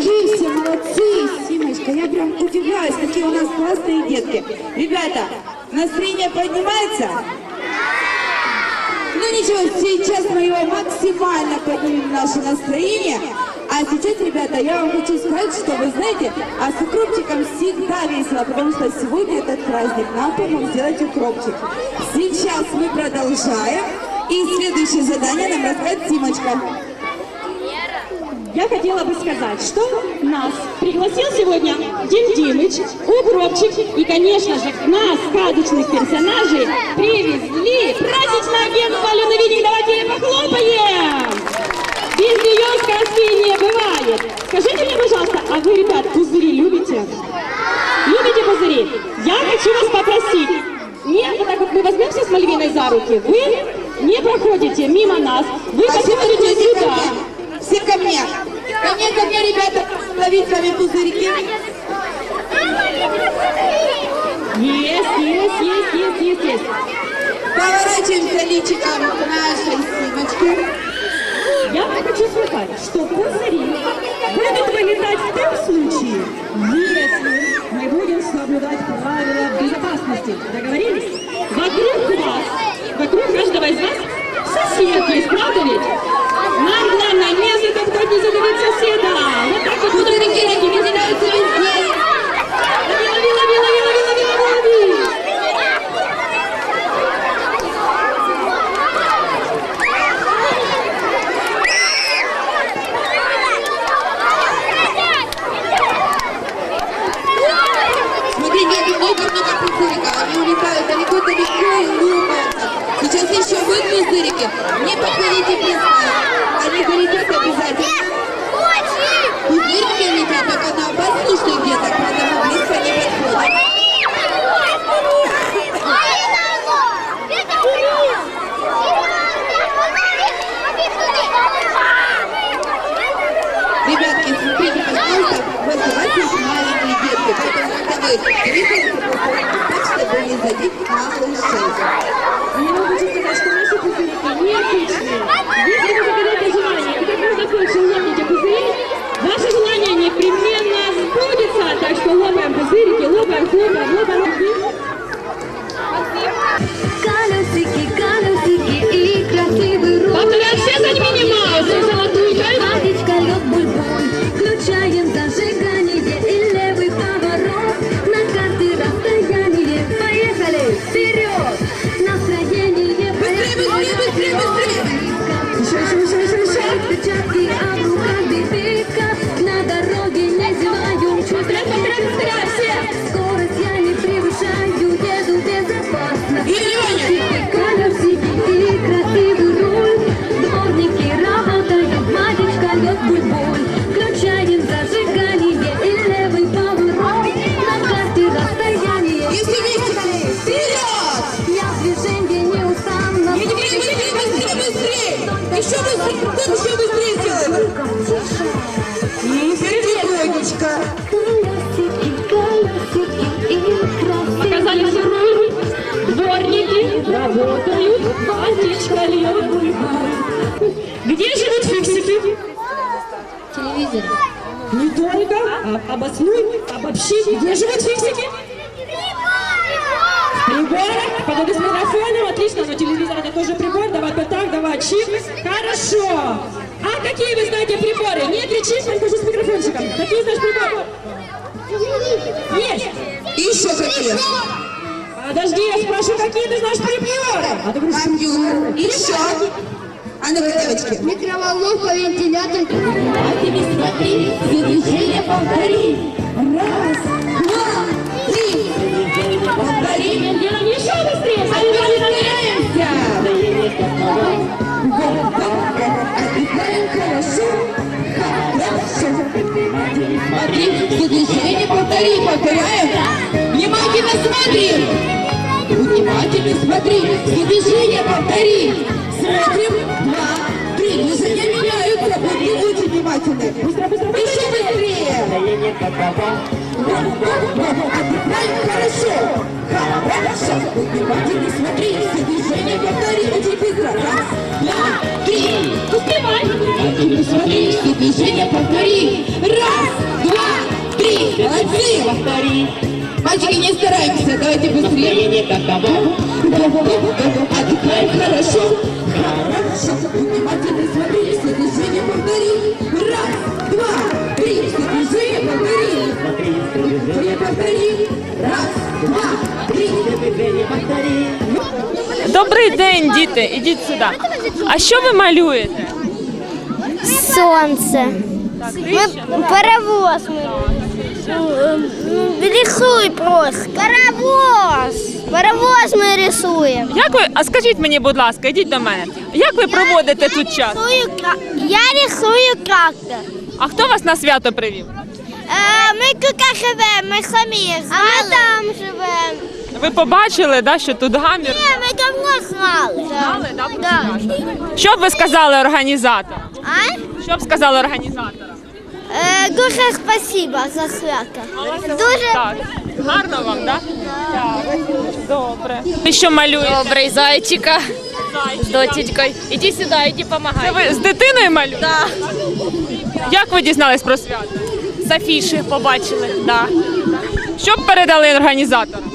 Все молодцы, Симочка, я прям удивляюсь, какие у нас классные детки. Ребята, настроение поднимается? Ну ничего, сейчас мы его максимально поднимем наше настроение. А сейчас, ребята, я вам хочу сказать, что вы знаете, а с укропчиком всегда весело, потому что сегодня этот праздник нам помог сделать укропчик. Сейчас мы продолжаем, и следующее задание нам расскажет Симочка. Я хотела бы сказать, что нас пригласил сегодня Дим Димыч, Укропчик и, конечно же, нас, сказочных персонажей, привезли праздничное агентство Алены Винник. Давайте ей похлопаем! Без нее сказки не бывает. Скажите мне, пожалуйста, а вы, ребят, пузыри любите? Любите пузыри? Я хочу вас попросить. Не, вот так вот мы возьмемся с Мальвиной за руки. Вы не проходите мимо нас. Вы посмотрите сюда. Все ко мне. Ко мне, ко мне, ребята, ловить вами пузырьки. Есть, есть, есть, есть, есть, есть. Поворачиваемся личиком к нашей Симочке. Я хочу сказать, что пузыри будут вылетать в том случае, если мы будем соблюдать правила безопасности. Договорились? Вокруг вас, вокруг каждого из вас сосед есть, правда ведь? Нам главное не затоптать, от так вот пузырики руки поэтому когда вы двигаете, так, чтобы не задеть малышей. Я вам хочу сказать, что наши пузырики необычные. Если вы загадаете желание, и как можно больше лопните пузыри, ваше желание непременно сбудется. Так что лопаем пузырики, лопаем, хлопаем, лопаем. Водичка льет буль-буль. Где живут фиксики? телевизор. Не только, а обоснуй, обобщи. Где живут фиксики? Прибор, подойди с микрофоном, отлично, но телевизор это тоже прибор, давай вот так, давай, чип, хорошо. А какие вы знаете приборы? Нет ли чип, прихожу с микрофончиком. Какие знаешь приборы? Есть. И еще какие? Подожди, я спрошу, какие ты знаешь приборы? А ты говоришь, Компьютер. Еще. А ну-ка, девочки. Микроволновка, вентилятор. Внимательно смотри, все движения повтори. Раз, два, три. Повтори. делаем еще быстрее. Вот так. Отдыхаем хорошо. Хорошо. Смотри, все движения повтори. Повторяем. Внимательно смотри. Внимательно смотри. Все движения повтори. Смотрим. Два, три. Движения меняются. Будьте очень внимательны. Быстро, быстро, Еще быстрее. Отдыхаем хорошо. Хорошо. Внимательно смотри. Все движения повтори. Очень быстро. Раз, два, три. Успевай. Внимательно смотри. Все движения повтори. Раз, два, три. Молодцы. Повтори. Мальчики, не стараемся. Давайте быстрее. Отдыхаем хорошо. Хорошо. Внимательно смотри. Все движения повтори. Раз, два, три. Все движения повтори. Движения повтори. Раз, два, три. Добрий день, діти, ідіть сюди. А що ви малюєте? Сонце. Ми паровоз ми. Ну, Рисуй просто. Паровоз. Паровоз ми рисуємо. Як ви, а скажіть мені, будь ласка, ідіть до мене. Як ви проводите тут час? Рисую кра- Я рисую трактор. А хто вас на свято привів? Е, ми тут живемо, ми самі. А ми там живемо. Ви побачили, да, що тут гамір? Ні, ми давно знали. Знали, да, про Да. Що б ви сказали організаторам? А? Що б сказали організаторам? Е, дуже спасибо за свято. Дуже Так. Гарно вам, так? Так. Добре. Ви що малюєте? Добрий зайчика з дочечкою. Іди сюди, іди Це ви з дитиною малюєте? Да. Як ви дізнались про свято? З афіші побачили. Да. Що б передали організаторам?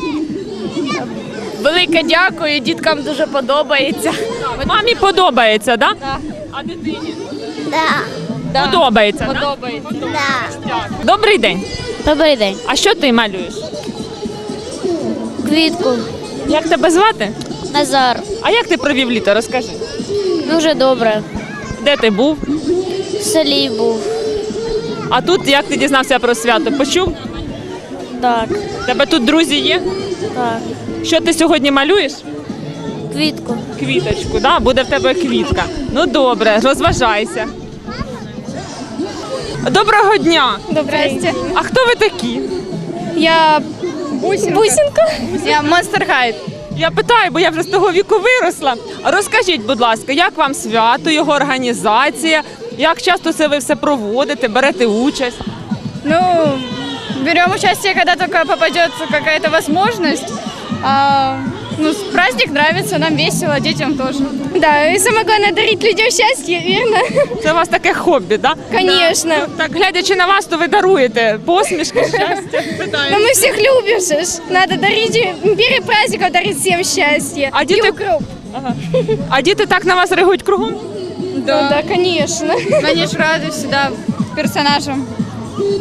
Велике дякую, діткам дуже подобається. Мамі подобається, так? Да? А дитині? да. Подобається. да? Подобається. Да. Добрий день. Добрий день. А що ти малюєш? Квітку. Як тебе звати? Назар. А як ти провів літо? Розкажи. Дуже добре. Де ти був? В селі був. А тут як ти дізнався про свято? Почув? Так, Тебе тут друзі є? так. Що ти сьогодні малюєш? Квітку. Квіточку, да? буде в тебе квітка. Ну добре, розважайся. Доброго дня! Здрасте. А хто ви такі? Я Бусинка. Я Монстер Хайд. Я питаю, бо я вже з того віку виросла. Розкажіть, будь ласка, як вам свято, його організація? Як часто це ви все проводите, берете участь? Ну, берем участие, когда только попадется какая-то возможность. А, ну, праздник нравится, нам весело, детям тоже. Да, и самое главное дарить людям счастье, верно? Це у вас таке хобі, так? Конечно. Так, глядячи на вас, то ви даруєте посмішки, щастя. Но мы всех любим же. ж. Надо дарить, и перед праздником дарить всем счастье. А дети- И укроп. А діти так на вас реагують кругом? Да, Ну да, конечно. Они ж рады всегда персонажам.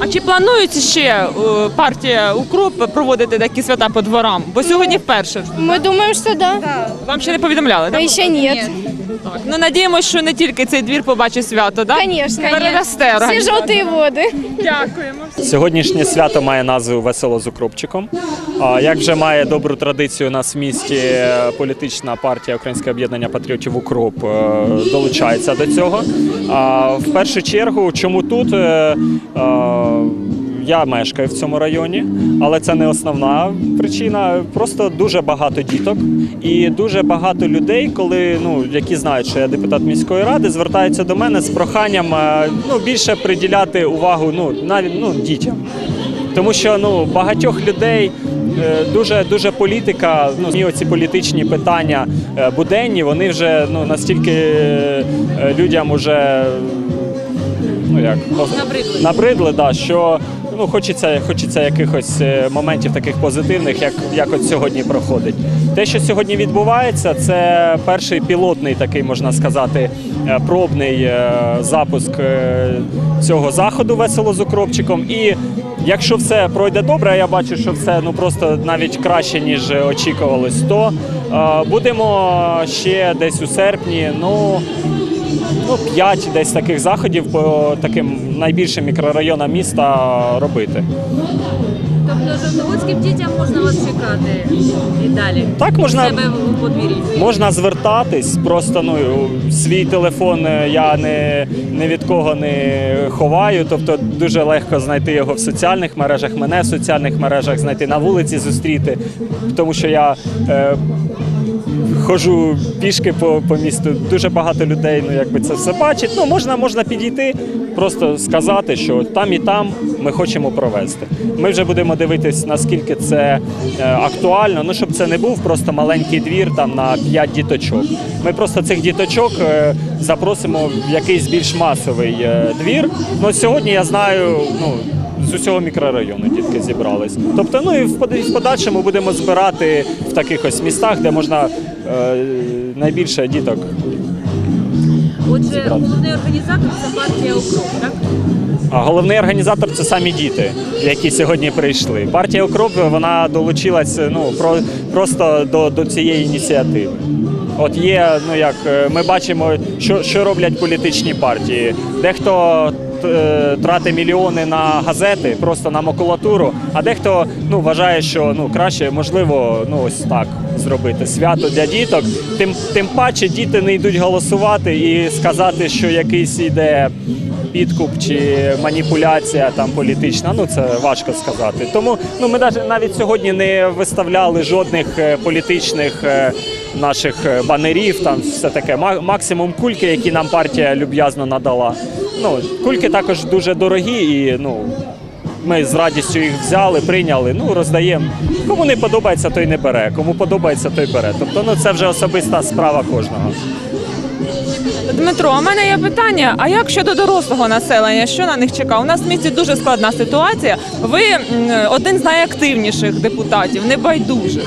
А чи планується ще е, партія укроп проводити такі свята по дворам? Бо сьогодні вперше. Мы думаем, что да. Вам ще не повідомляли, так? еще нет. Ну надіємося, що не тільки цей двір побачить свято, так? Конечно. Переросте Все організацію. желтые воды. Дякуємо. Сьогоднішнє свято має назву Весело з укропчиком. Як вже має добру традицію у нас в місті, е, політична партія Українське об'єднання патріотів Укроп е, долучається до цього. А, В першу чергу, чому тут? Я мешкаю в цьому районі, але це не основна причина. Просто дуже багато діток і дуже багато людей, коли ну які знають, що я депутат міської ради, звертаються до мене з проханням е, ну більше приділяти увагу ну навіть ну дітям. Тому що ну багатьох людей е, дуже дуже політика. Ну і оці політичні питання е, буденні, вони вже ну настільки людям уже ну як набридли, набридли да, що ну, хочеться, хочеться якихось е, моментів таких позитивних, як, як от сьогодні проходить. Те, що сьогодні відбувається, це перший пілотний такий, можна сказати, е, пробний е, запуск цього заходу весело з укропчиком. І якщо все пройде добре, я бачу, що все ну просто навіть краще ніж очікувалось, то будемо ще десь у серпні. Ну ну, 5 десь таких заходів по таким найбільшим мікрорайонам міста робити. Тобто жовтоводським дітям можна вас чекати і далі. Так можна, Себе в подвір'ї. можна звертатись, просто ну свій телефон я не, не від кого не ховаю. Тобто дуже легко знайти його в соціальних мережах, мене в соціальних мережах, знайти на вулиці, зустріти, тому що я. Е, Хожу пішки по, по місту. Дуже багато людей ну, якби це все бачить. Ну, можна, можна підійти, просто сказати, що там і там ми хочемо провести. Ми вже будемо дивитись, наскільки це е, актуально. Ну, щоб це не був просто маленький двір там на 5 діточок. Ми просто цих діточок е, запросимо в якийсь більш масовий е, двір. Ну, сьогодні я знаю, ну. З усього мікрорайону дітки зібрались. Тобто, ну і в под- в подальшому будемо збирати в таких ось містах, де можна найбільше діток. Отже, головний організатор це партія Укроп, так? А головний організатор це самі діти, які сьогодні прийшли. Партія Окроп вона долучилась ну про просто до, до цієї ініціативи. От є, ну як е, ми бачимо, що, що роблять політичні партії. Дехто е, тратить мільйони на газети, просто на макулатуру, а дехто ну вважає, що ну краще можливо, ну ось так зробити свято для діток. Тим тим паче діти не йдуть голосувати і сказати, що якийсь іде підкуп чи маніпуляція там політична. Ну це важко сказати. Тому ну ми навіть навіть сьогодні не виставляли жодних е, політичних е, наших е, банерів. Там все таке. Максимум кульки, які нам партія люб'язно надала. Ну кульки також дуже дорогі і ну. Ми з радістю їх взяли, прийняли. Ну роздаємо. Кому не подобається, той не бере. Кому подобається, той бере. Тобто, ну це вже особиста справа кожного. Дмитро, у мене є питання: а як щодо дорослого населення? Що на них чекає? У нас в місті дуже складна ситуація. Ви один з найактивніших депутатів, небайдужих.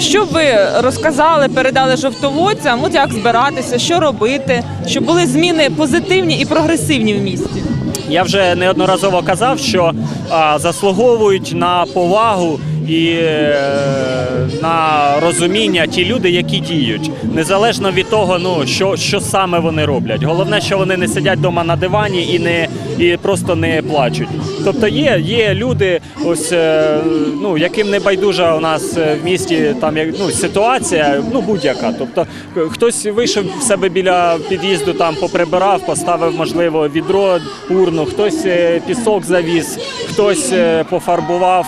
Що ви розказали, передали жовтоводцям, от як збиратися, що робити, щоб були зміни позитивні і прогресивні в місті? Я вже неодноразово казав, що заслуговують на повагу і е, на розуміння ті люди, які діють, незалежно від того, ну що, що саме вони роблять. Головне, що вони не сидять вдома на дивані і не і просто не плачуть. Тобто є, є люди, ось е, ну яким не байдужа у нас е, в місті там як ну ситуація, ну будь-яка. Тобто е, хтось вийшов в себе біля під'їзду, там поприбирав, поставив можливо відро, урну, хтось пісок завіз, хтось пофарбував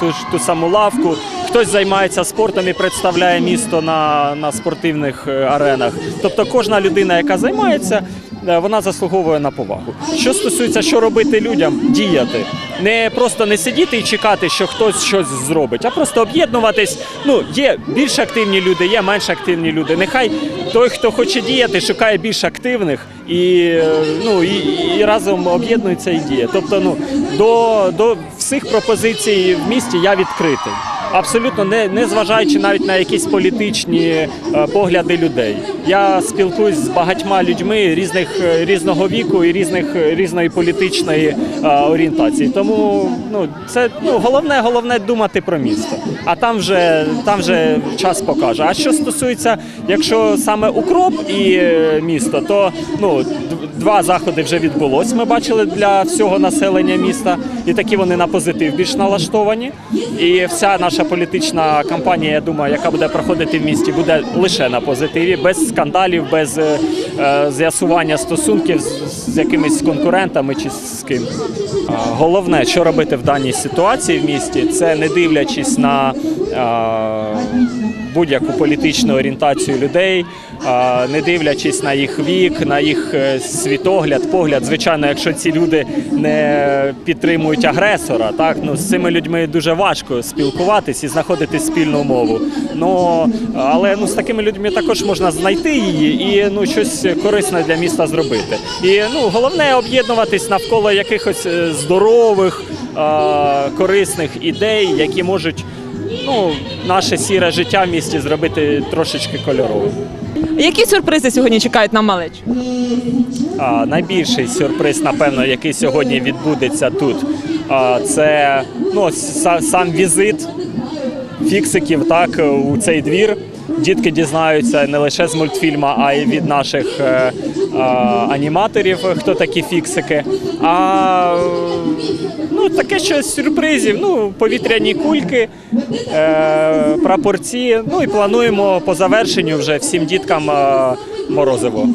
ту ж ту саму лавку, хтось займається спортом і представляє місто на, на спортивних е, аренах. Тобто кожна людина, яка займається. е, Вона заслуговує на повагу. Що стосується, що робити людям, діяти. Не просто не сидіти і чекати, що хтось щось зробить, а просто об'єднуватись. Ну, є більш активні люди, є менш активні люди. Нехай той, хто хоче діяти, шукає більш активних і, е, ну, і, і разом об'єднується і діє. Тобто, ну, до, до всіх пропозицій в місті я відкритий. Абсолютно не, не зважаючи навіть на якісь політичні е, погляди людей. Я спілкуюсь з багатьма людьми різних е, різного віку і різних е, різної політичної е, орієнтації. Тому ну це ну головне, головне думати про місто. А там вже там вже час покаже. А що стосується, якщо саме укроп і місто, то ну два заходи вже відбулось. Ми бачили для всього населення міста, і такі вони на позитив більш налаштовані. І вся наша політична кампанія, я думаю, яка буде проходити в місті, буде лише на позитиві, без скандалів, без е, е, з'ясування стосунків з, якимись конкурентами чи з ким. Головне, що робити в даній ситуації в місті, це не дивлячись на будь-яку політичну орієнтацію людей, не дивлячись на їх вік, на їх е, світогляд, погляд. Звичайно, якщо ці люди не підтримують агресора, так ну з цими людьми дуже важко спілкуватись і знаходити спільну мову. Ну але ну з такими людьми також можна знайти її і ну щось корисне для міста зробити. І ну головне об'єднуватись навколо якихось е, здорових. корисних ідей, які можуть ну, наше сіре життя в місті зробити трошечки кольоровим. Які сюрпризи сьогодні чекають на малечу? А, найбільший сюрприз, напевно, який сьогодні відбудеться тут, а, це ну, сам візит фіксиків так, у цей двір. Дітки дізнаються не лише з мультфільму, а й від наших е, а, аніматорів, хто такі фіксики. А ну, таке щось сюрпризів. Ну, повітряні кульки, е, прапорці. Ну і плануємо по завершенню вже всім діткам е, морозиво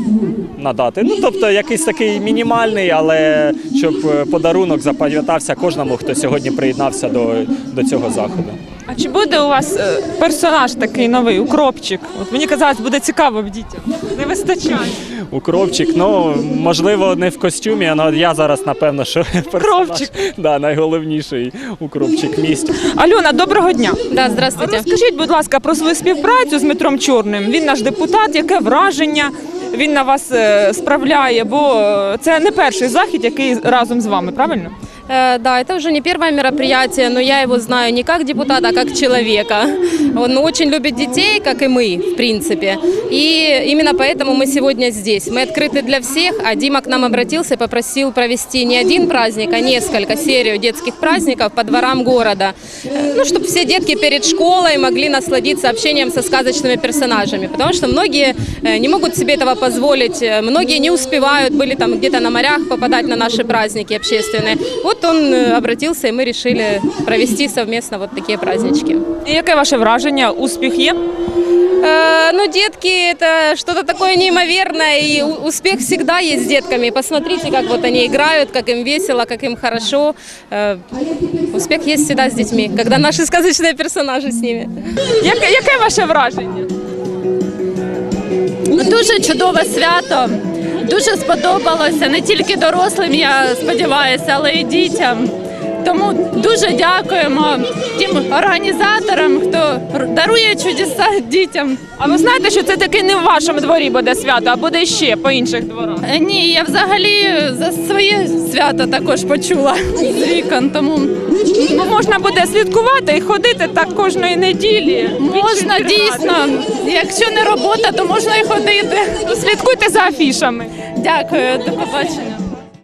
надати. Ну, тобто якийсь такий мінімальний, але щоб е, подарунок запам'ятався кожному, хто сьогодні приєднався до, до цього заходу. А чи буде у вас е, персонаж такий новий, укропчик? От мені казалось, буде цікаво в дітям. Не вистачає. Укропчик, ну можливо, не в костюмі, але я зараз напевно, що персонаж, Да, найголовніший укропчик в місті. Альона, доброго дня. Да, здравствуйте. Розкажіть, будь ласка, про свою співпрацю з Дмитром Чорним. Він наш депутат. Яке враження він на вас е, справляє? Бо е, це не перший захід, який разом з вами, правильно? Э, Да, это уже не первое мероприятие, но я его знаю не как депутата, а как человека. Он очень любит детей, как и мы, в принципе. И именно поэтому мы сегодня здесь. Мы открыты для всех, а Дима к нам обратился и попросил провести не один праздник, а несколько, серию детских праздников по дворам города. Ну, чтобы все детки перед школой могли насладиться общением со сказочными персонажами. Потому что многие э, не могут себе этого позволить, многие не успевают, были там где-то на морях попадать на наши праздники общественные. Вот он э, обратился, и мы решили провести совместно вот такие празднички. І яке ваше враження? Успіх є? Э, Ну, детки, это что-то такое неимоверное, и у- успех всегда есть с детками. Посмотрите, как вот они играют, как им весело, как им хорошо. Э, Успех есть всегда с детьми, когда наши сказочные персонажи с ними. Яке, яке ваше враження? Дуже чудове свято. Дуже сподобалося не тільки дорослим, я сподіваюся, але й дітям. Тому дуже дякуємо тим організаторам, хто дарує чудеса дітям. А ви знаєте, що це таки не в вашому дворі буде свято, а буде ще по інших дворах? Е, Ні, я взагалі за своє свято також почула з вікон, тому Ну, можна буде слідкувати і ходити так кожної неділі. можна дійсно, якщо не робота, то можна і ходити. Слідкуйте за афішами. Дякую, до побачення.